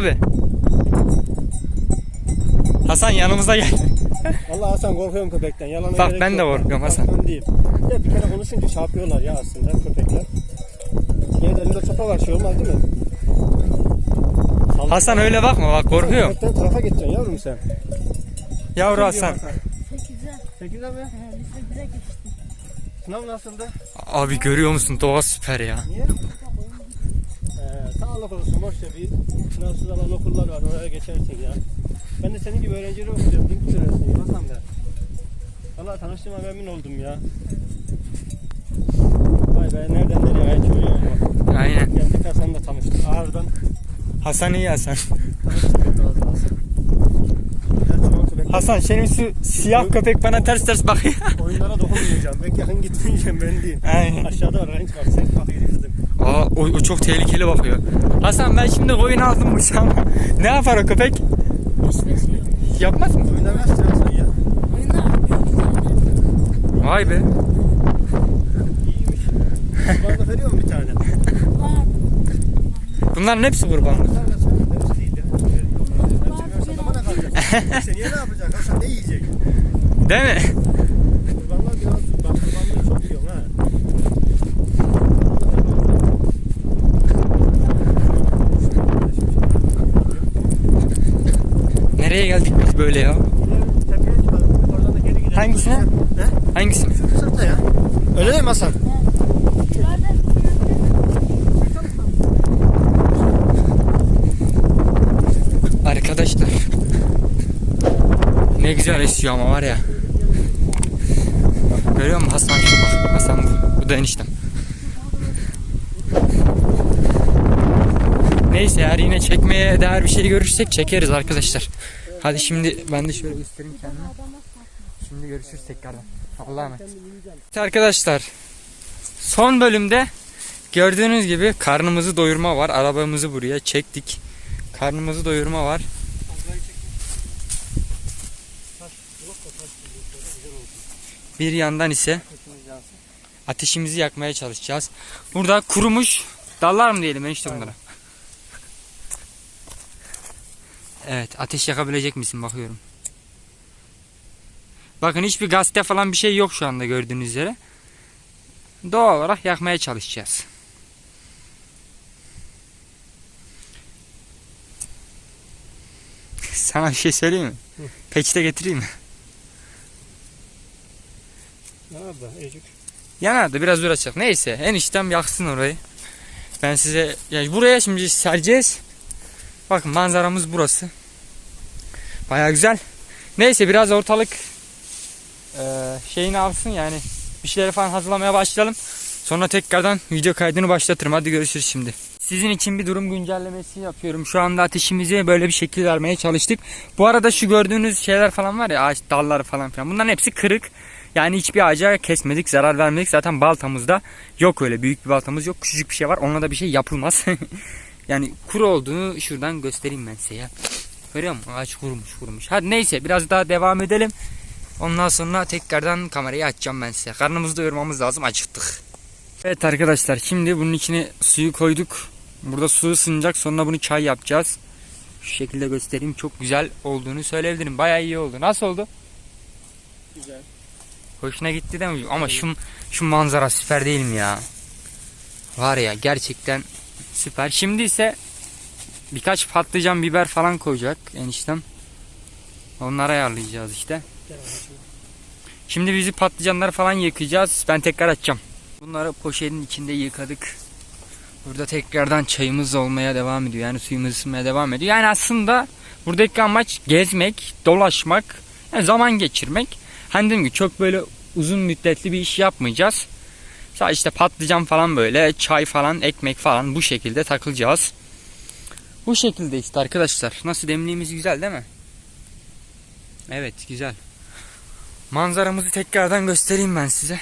abi. Hasan yanımıza gel. Vallahi Hasan korkuyorum köpekten. Yalana Bak ben de korkuyorum Hasan. Korkmam değil. Ya bir kere konuşunca yapıyorlar ya aslında köpekler. Yine de elinde sopa var şey olmaz değil mi? Sal- Hasan öyle bakma bak korkuyorum. Köpekten tarafa geçeceksin yavrum sen. Yavru Hasan. Sekize. 8'e mi? He, biz sekize geçtik. Sınav nasıldı? Abi görüyor musun doğa süper ya. Niye? Sağlık olsun boş bir sınavsız alan okullar var oraya geçersin ya. Ben de senin gibi öğrencileri okuyorum. Dik sürersin Hasan be. Valla tanıştığıma memnun oldum ya. Vay be nereden nereye ayak yürüyor ama. Aynen. Geldik Hasan'la tanıştık. Ağırdan Hasan iyi Hasan. Hasan senin şu siyah köpek bana ters ters bakıyor. Oyunlara dokunmayacağım. Pek yakın gitmeyeceğim ben değil. Aynen. Aşağıda var renk var. Sen kızım. Aa o, o çok tehlikeli bakıyor. Hasan ben şimdi koyun aldım bıçağıma. ne yapar o köpek? Hiçbir şey. Yapmaz mı? Oyunda biraz sen ya. Zaten. Vay be. İyiymiş. Bana veriyor mu bir tane? Var. Bunların hepsi kurbanlık. Ya. Sen niye ne yapacak? Hasan ne yiyecek? Değil mi? Kurbanlar biraz bak kurbanlığı çok yiyorum ha. Nereye geldik biz böyle ya? Hangisine? He? Hangisi? Şu sırtta ya. Öyle değil mi Hasan? Arkadaşlar. Ne güzel esiyor ama var ya. Görüyor musun Hasan şu bak. Hasan bu. Bu da eniştem. Neyse eğer yine çekmeye değer bir şey görürsek çekeriz arkadaşlar. Hadi şimdi ben de şöyle göstereyim kendime. Şimdi görüşürüz tekrardan. Allah'a emanet. Evet arkadaşlar. Son bölümde gördüğünüz gibi karnımızı doyurma var. Arabamızı buraya çektik. Karnımızı doyurma var. Bir yandan ise ateşimizi yakmaya çalışacağız. Burada kurumuş dallar mı diyelim enişte bunlara? Evet ateş yakabilecek misin bakıyorum. Bakın hiçbir gazete falan bir şey yok şu anda gördüğünüz üzere. Doğal olarak yakmaya çalışacağız. Sana bir şey söyleyeyim mi? Peçete getireyim mi? Nerede? Ecik. Yanardı biraz uğraşacak. Neyse eniştem yaksın orayı. Ben size yani buraya şimdi sereceğiz. Bakın manzaramız burası. Baya güzel. Neyse biraz ortalık eee şeyini alsın yani bir şeyleri falan hazırlamaya başlayalım. Sonra tekrardan video kaydını başlatırım. Hadi görüşürüz şimdi. Sizin için bir durum güncellemesi yapıyorum. Şu anda ateşimize böyle bir şekil vermeye çalıştık. Bu arada şu gördüğünüz şeyler falan var ya ağaç dalları falan filan. Bunların hepsi kırık. Yani hiçbir ağaca kesmedik, zarar vermedik. Zaten baltamızda yok öyle büyük bir baltamız yok. Küçücük bir şey var. Onunla da bir şey yapılmaz. yani kuru olduğunu şuradan göstereyim ben size ya. Görüyor musun? Ağaç kurumuş kurumuş. Hadi neyse biraz daha devam edelim. Ondan sonra tekrardan kamerayı açacağım ben size. Karnımızı doyurmamız lazım. Acıktık. Evet arkadaşlar şimdi bunun içine suyu koyduk. Burada su ısınacak. Sonra bunu çay yapacağız. Şu şekilde göstereyim. Çok güzel olduğunu söyleyebilirim. Bayağı iyi oldu. Nasıl oldu? Güzel. Hoşuna gitti değil mi? Ama şu, şu manzara süper değil mi ya? Var ya gerçekten süper. Şimdi ise birkaç patlıcan biber falan koyacak eniştem. Onları ayarlayacağız işte. Şimdi bizi patlıcanları falan yıkayacağız. Ben tekrar açacağım. Bunları poşetin içinde yıkadık. Burada tekrardan çayımız olmaya devam ediyor. Yani suyumuz ısınmaya devam ediyor. Yani aslında buradaki amaç gezmek, dolaşmak, yani zaman geçirmek. Hani dediğim gibi çok böyle uzun müddetli bir iş yapmayacağız. Sadece işte patlıcan falan böyle, çay falan, ekmek falan bu şekilde takılacağız. Bu şekilde işte arkadaşlar. Nasıl demliğimiz güzel değil mi? Evet güzel. Manzaramızı tekrardan göstereyim ben size.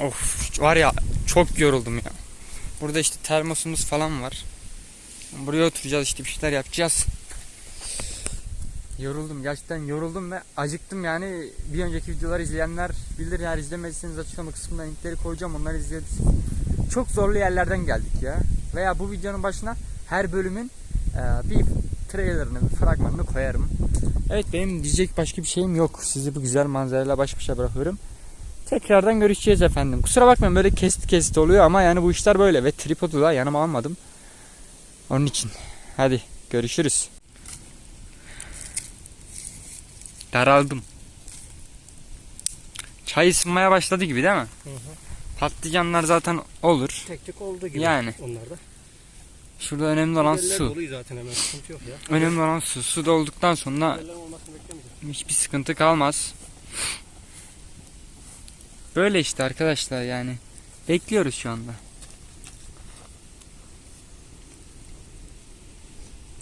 Of var ya çok yoruldum ya. Burada işte termosumuz falan var. Buraya oturacağız işte bir şeyler yapacağız. Yoruldum gerçekten yoruldum ve acıktım yani bir önceki videoları izleyenler bilir eğer izlemediyseniz açıklama kısmına linkleri koyacağım onları izleyebilirsiniz. Çok zorlu yerlerden geldik ya. Veya bu videonun başına her bölümün e, bir trailerını, bir fragmanını koyarım. Evet benim diyecek başka bir şeyim yok. Sizi bu güzel manzarayla baş başa bırakıyorum. Tekrardan görüşeceğiz efendim. Kusura bakmayın böyle kesit kesit oluyor ama yani bu işler böyle ve tripodu da yanıma almadım. Onun için. Hadi görüşürüz. Daraldım. Çay ısınmaya başladı gibi değil mi? Hı hı. Patlıcanlar zaten olur. Tek tek oldu gibi. Yani. Onlar da. Şurada önemli olan su. zaten hemen sıkıntı yok ya. Önemli olan su. Su dolduktan sonra Biberlerin olmasını beklemeyeceğim. hiçbir sıkıntı kalmaz. Böyle işte arkadaşlar yani. Bekliyoruz şu anda.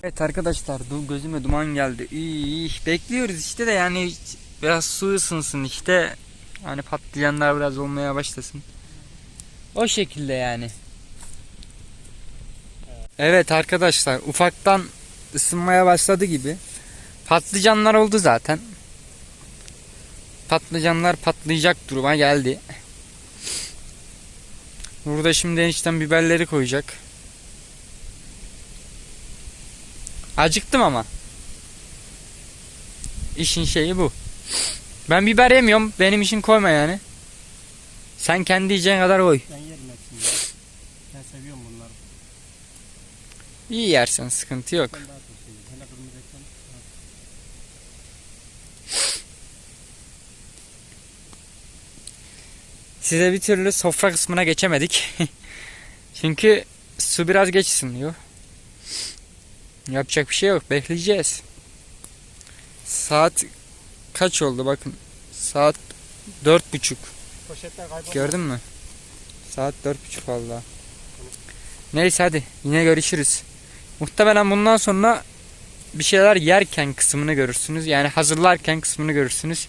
Evet arkadaşlar du gözüme duman geldi. İyi, iyi. Bekliyoruz işte de yani biraz su ısınsın işte. Hani patlıcanlar biraz olmaya başlasın. O şekilde yani. Evet arkadaşlar ufaktan ısınmaya başladı gibi. Patlıcanlar oldu zaten. Patlıcanlar patlayacak duruma geldi. Burada şimdi enişten biberleri koyacak. Acıktım ama. İşin şeyi bu. Ben biber yemiyorum. Benim için koyma yani. Sen kendi yiyeceğin kadar koy. Ben yerim hepsini ya. Ben seviyorum bunları. İyi yersen sıkıntı yok. Ben daha çok seviyorum. Hele kırmızı ekran. Size bir türlü sofra kısmına geçemedik. Çünkü su biraz geç ısınıyor. Yapacak bir şey yok. Bekleyeceğiz. Saat kaç oldu bakın. Saat dört buçuk. Poşetler kayboldu. Gördün mü? Saat dört buçuk valla. Neyse hadi yine görüşürüz. Muhtemelen bundan sonra bir şeyler yerken kısmını görürsünüz. Yani hazırlarken kısmını görürsünüz.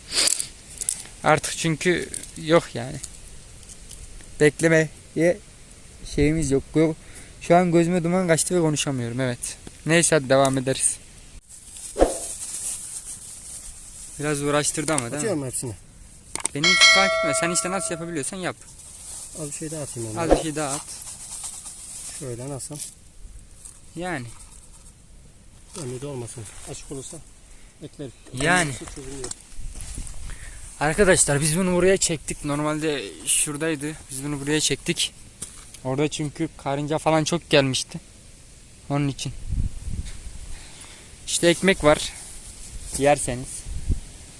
Artık çünkü yok yani. Beklemeye şeyimiz yok. Yok. Şu an gözüme duman kaçtı ve konuşamıyorum evet. Neyse hadi devam ederiz. Biraz uğraştırdı ama değil mi? Atıyorum hepsini. Beni hiç fark etme. Sen işte nasıl yapabiliyorsan yap. Az bir şey daha atayım onu. Az bir şey daha at. Şöyle nasıl? Yani. De olmasın. Açık olursa eklerim. Yani. Arkadaşlar biz bunu buraya çektik. Normalde şuradaydı. Biz bunu buraya çektik. Orada çünkü karınca falan çok gelmişti. Onun için. İşte ekmek var. Yerseniz.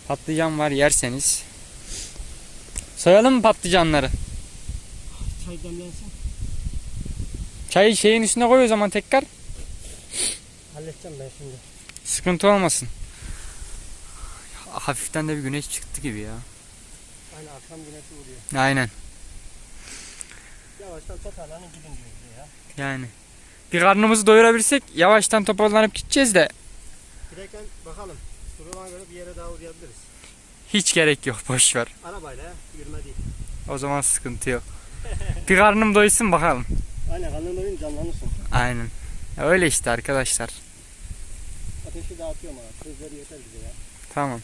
Patlıcan var yerseniz. Soyalım mı patlıcanları? Çay demlensin. Çayı şeyin üstüne koy o zaman tekrar. Halledeceğim ben şimdi. Sıkıntı olmasın. Hafiften de bir güneş çıktı gibi ya. Aynı akşam güneşi vuruyor. Aynen. Yavaştan toparlanın gidin diyor ya. Yani. Bir karnımızı doyurabilsek yavaştan toparlanıp gideceğiz de Giderken bakalım. Duruma göre bir yere daha uğrayabiliriz. hiç gerek yok boş ver. Arabayla. Yürüme değil. O zaman sıkıntı yok. Bir karnım doysun bakalım. Aynen karnın doyunca canlanırsın. Aynen. Öyle işte arkadaşlar. Ateşi dağıtıyorum abi. Közleri yeter bize ya. Tamam.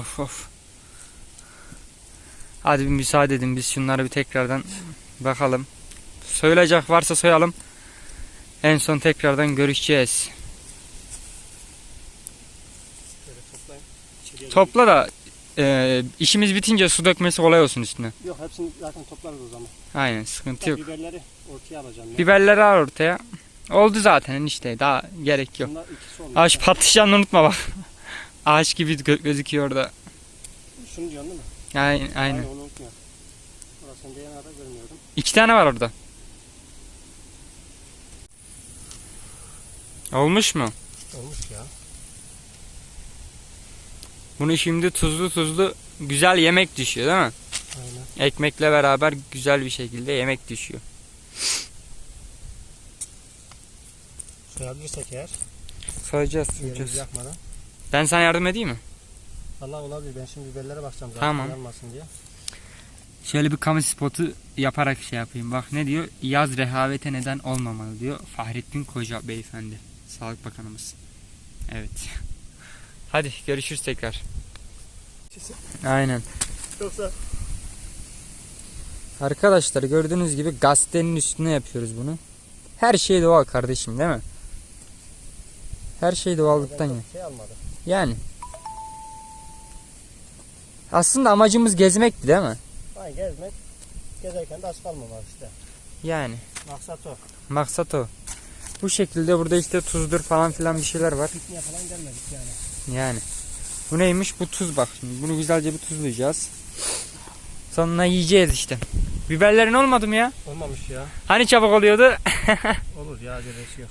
Of of. Hadi bir müsaade edin biz şunları bir tekrardan bakalım. Söyleyecek varsa soyalım. En son tekrardan görüşeceğiz. Topla da e, işimiz bitince su dökmesi kolay olsun üstüne. Yok hepsini zaten toplarız o zaman. Aynen sıkıntı yok. Biberleri ortaya alacağım ya. Biberleri al ortaya. Oldu zaten işte daha gerek yok. Bunlar ikisi olmuş. Ağaç patlıcanını unutma bak. Ağaç gibi gö- gözüküyor orada. Şunu diyorsun değil mi? Aynen, aynen. onu unutma. Orasını DNA'da görmüyordum. İki tane var orada. Olmuş mu? Olmuş ya. Bunu şimdi tuzlu tuzlu güzel yemek düşüyor değil mi? Aynen. Ekmekle beraber güzel bir şekilde yemek düşüyor. Soyabilirsek eğer. Soyacağız, soyacağız. yakmadan. Ben sana yardım edeyim mi? Allah olabilir. Ben şimdi biberlere bakacağım zaten. Tamam. Yanmasın diye. Şöyle bir kamu spotu yaparak şey yapayım. Bak ne diyor? Yaz rehavete neden olmamalı diyor. Fahrettin Koca beyefendi. Sağlık Bakanımız. Evet. Hadi görüşürüz tekrar. Aynen. Yoksa Arkadaşlar gördüğünüz gibi gazetenin üstüne yapıyoruz bunu. Her şey doğal kardeşim değil mi? Her şey doğallıktan ya. Şey almadı. Yani. Aslında amacımız gezmekti değil mi? Ay gezmek. Gezerken de aç kalmamak işte. Yani. Maksat o. Maksat o. Bu şekilde burada işte tuzdur falan filan bir şeyler var. Pikniğe falan gelmedik yani. Yani. Bu neymiş? Bu tuz bak şimdi. Bunu güzelce bir tuzlayacağız. Sonra yiyeceğiz işte. Biberlerin olmadı mı ya? Olmamış ya. Hani çabuk oluyordu? Olur ya acelesi yok.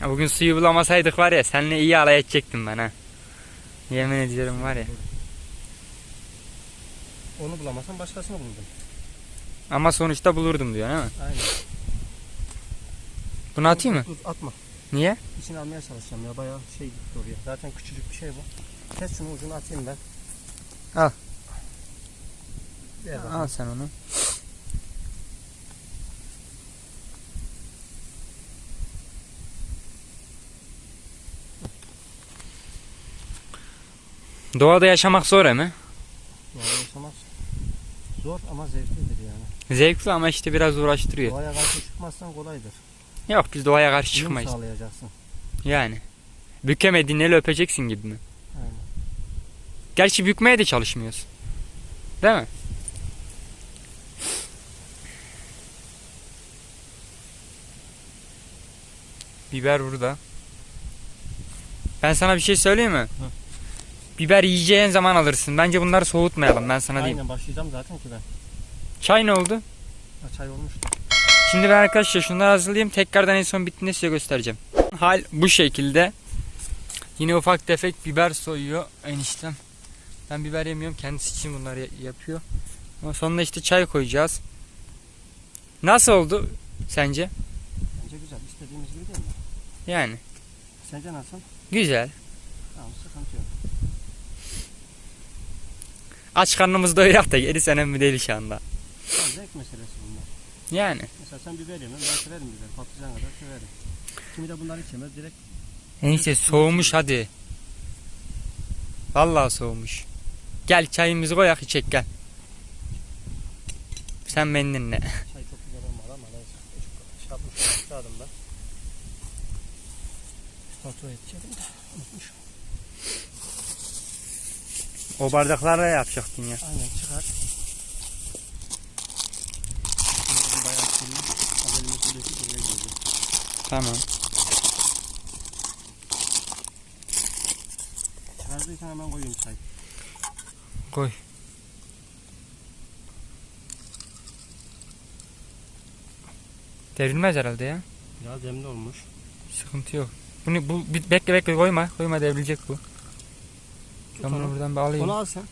Ya Bugün suyu bulamasaydık var ya seninle iyi alay edecektim ben ha. Yemin ediyorum var ya. Onu bulamazsan başkasını buldum. Ama sonuçta bulurdum diyor değil mi? Aynen. Bunu atayım mı? Dur atma. Niye? İçini almaya çalışacağım ya bayağı şey gitti oraya. Zaten küçücük bir şey bu. Kes şunu ucunu atayım ben. Al. Ver. Al sen onu. Doğada yaşamak zor mi? Zor ama zevklidir yani. Zevkli ama işte biraz uğraştırıyor. Doğaya karşı çıkmazsan kolaydır. Yok biz doğaya karşı Uyum çıkmayız. sağlayacaksın. Yani. Bükemediğin eli öpeceksin gibi mi? Aynen. Gerçi bükmeye de çalışmıyoruz. Değil mi? Biber burada. Ben sana bir şey söyleyeyim mi? Biber yiyeceğin zaman alırsın. Bence bunları soğutmayalım ben sana diyeyim. Aynen başlayacağım zaten ki ben. Çay ne oldu? Ha, Çay olmuştu. Şimdi ben arkadaşlar şunları hazırlayayım. Tekrardan en son bittiğinde size göstereceğim. Hal bu şekilde. Yine ufak tefek biber soyuyor eniştem. Ben biber yemiyorum. Kendisi için bunları ya- yapıyor. Ama sonunda işte çay koyacağız. Nasıl oldu sence? Bence güzel. İstediğimiz gibi değil mi? Yani Sence nasıl? güzel. Tamam sıkıntı yok. Aç karnımız doyurak da gerisi önemli değil şu anda. Zevk meselesi bunlar. Yani. Mesela sen biber yemiyorsun. Ben severim biber. Patlıcan kadar severim. Kimi de bunları içemez. Direkt Enişte soğumuş hadi. Vallahi soğumuş. Gel çayımızı koyak içek gel. Sen benimle. çay çok güzel olmadı ama neyse. Şey yapmış. Çağırdım ben. Kontrol edeceğim de. Unutmuşum. O bardaklarla yapacaktın ya. Aynen çıkar. Tamam. Çıkardıysan hemen koyayım çay. Koy. Devrilmez herhalde ya. Biraz demli olmuş. Sıkıntı yok. Bunu bu bekle bekle koyma. Koyma devrilecek bu. Tut Ben onu. buradan bir alayım. Onu al sen.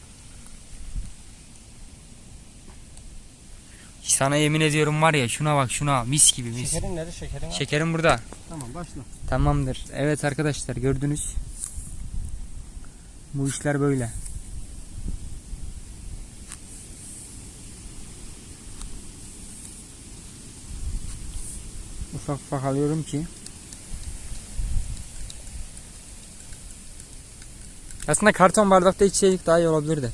Sana yemin ediyorum var ya şuna bak şuna mis gibi mis. Şekerin nerede? Şekerin al. Şekerim burada. Tamam başla. Tamamdır. Evet arkadaşlar gördünüz. Bu işler böyle. Ufak ufak alıyorum ki. Aslında karton bardakta içseydik daha iyi olabilirdi.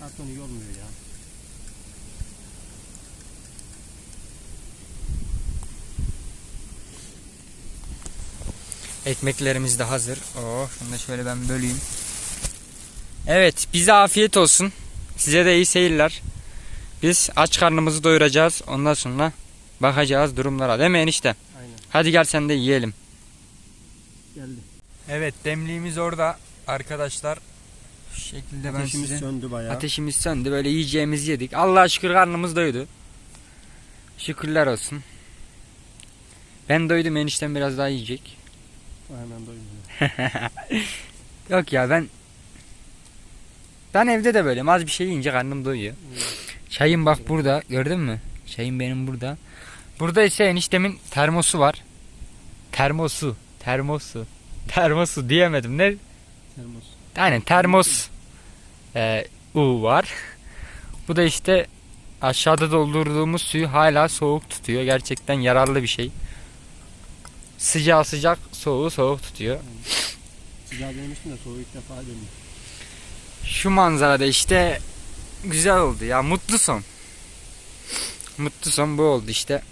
Karton iyi olmuyor ya. Ekmeklerimiz de hazır. Oh, şunu da şöyle ben böleyim. Evet, bize afiyet olsun. Size de iyi seyirler. Biz aç karnımızı doyuracağız. Ondan sonra bakacağız durumlara. Değil mi enişte? Aynen. Hadi gel sen de yiyelim. Geldi. Evet, demliğimiz orada arkadaşlar. Şu şekilde ben Ateşimiz size... söndü bayağı. Ateşimiz söndü. Böyle yiyeceğimizi yedik. Allah'a şükür karnımız doydu. Şükürler olsun. Ben doydum. Eniştem biraz daha yiyecek. Hemen doymuyor. Yok ya ben ben evde de böyleyim. Az bir şey yiyince karnım doyuyor. Çayım bak burada. Gördün mü? Çayım benim burada. Burada ise eniştemin termosu var. Termosu. Termosu. Termosu diyemedim. Ne? Termos. Aynen termos e, U var. Bu da işte aşağıda doldurduğumuz suyu hala soğuk tutuyor. Gerçekten yararlı bir şey. Sıcağı sıcak, soğuğu soğuk tutuyor. Sıcağı denemiştim de soğuğu ilk defa dönüyor. Şu manzarada işte güzel oldu ya. Mutlu son. Mutlu son bu oldu işte.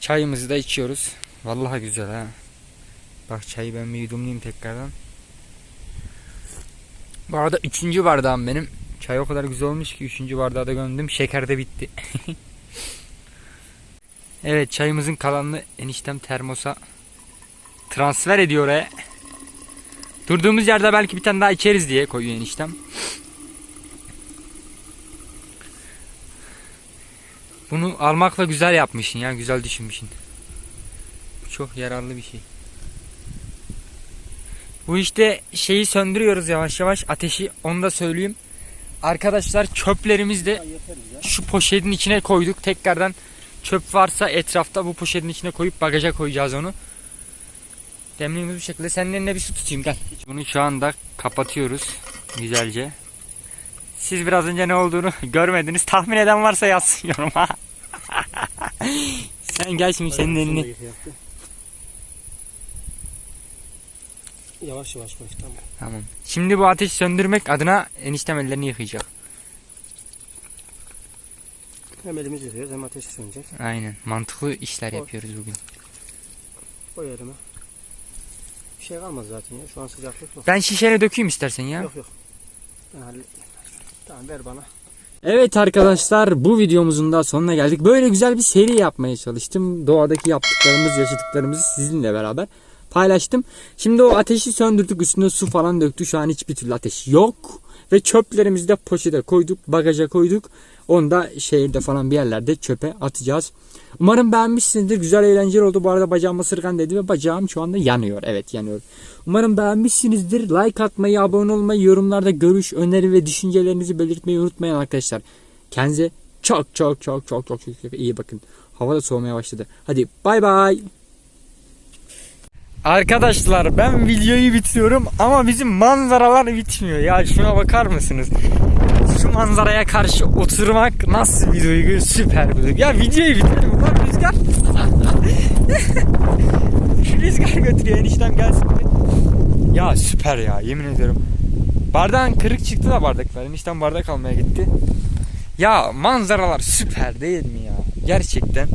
Çayımızı da içiyoruz. Vallahi güzel ha. Bak çayı ben bir yudumlayayım tekrardan. Bu arada üçüncü bardağım benim. Çay o kadar güzel olmuş ki üçüncü bardağı da gömdüm. Şeker de bitti. evet çayımızın kalanını eniştem termosa transfer ediyor oraya. Durduğumuz yerde belki bir tane daha içeriz diye koyuyor eniştem. Bunu almakla güzel yapmışsın ya. Güzel düşünmüşsün. Çok yararlı bir şey. Bu işte şeyi söndürüyoruz yavaş yavaş. Ateşi onu da söyleyeyim. Arkadaşlar çöplerimizi de şu poşetin içine koyduk. Tekrardan çöp varsa etrafta bu poşetin içine koyup bagaja koyacağız onu. Demliğimiz bu şekilde. Senin eline bir su tutayım gel. Bunu şu anda kapatıyoruz güzelce. Siz biraz önce ne olduğunu görmediniz. Tahmin eden varsa yazsın yoruma. Sen gel şimdi senin elini. Yavaş yavaş koy tamam. Tamam. Şimdi bu ateşi söndürmek adına eniştem ellerini yıkayacak. Hem elimizi yıkıyoruz hem ateşi sönecek. Aynen. Mantıklı işler Koy. yapıyoruz bugün. Koy elime. Bir şey kalmaz zaten ya. Şu an sıcaklık yok. Ben şişene dökeyim istersen ya. Yok yok. Ben halledeyim. Tamam ver bana. Evet arkadaşlar bu videomuzun da sonuna geldik. Böyle güzel bir seri yapmaya çalıştım. Doğadaki yaptıklarımız, yaşadıklarımızı sizinle beraber paylaştım. Şimdi o ateşi söndürdük. Üstüne su falan döktü. Şu an hiçbir türlü ateş yok. Ve çöplerimizi de poşete koyduk. Bagaja koyduk. Onu da şehirde falan bir yerlerde çöpe atacağız. Umarım beğenmişsinizdir. Güzel eğlenceli oldu. Bu arada bacağım ısırgan dedi ve bacağım şu anda yanıyor. Evet yanıyor. Umarım beğenmişsinizdir. Like atmayı, abone olmayı, yorumlarda görüş, öneri ve düşüncelerinizi belirtmeyi unutmayın arkadaşlar. Kendinize çok çok çok çok çok, çok iyi bakın. Hava da soğumaya başladı. Hadi bay bay. Arkadaşlar ben videoyu bitiriyorum ama bizim manzaralar bitmiyor. Ya şuna bakar mısınız? Şu manzaraya karşı oturmak nasıl bir duygu? Süper bir duygu. Ya videoyu bitirelim. Ulan rüzgar. rüzgar götürüyor eniştem gelsin. Ya süper ya yemin ediyorum. Bardağın kırık çıktı da bardaklar. Eniştem bardak almaya gitti. Ya manzaralar süper değil mi ya? Gerçekten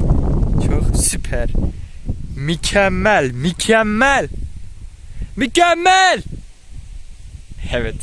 çok süper. Mükemmel, mükemmel. Mükemmel. Evet.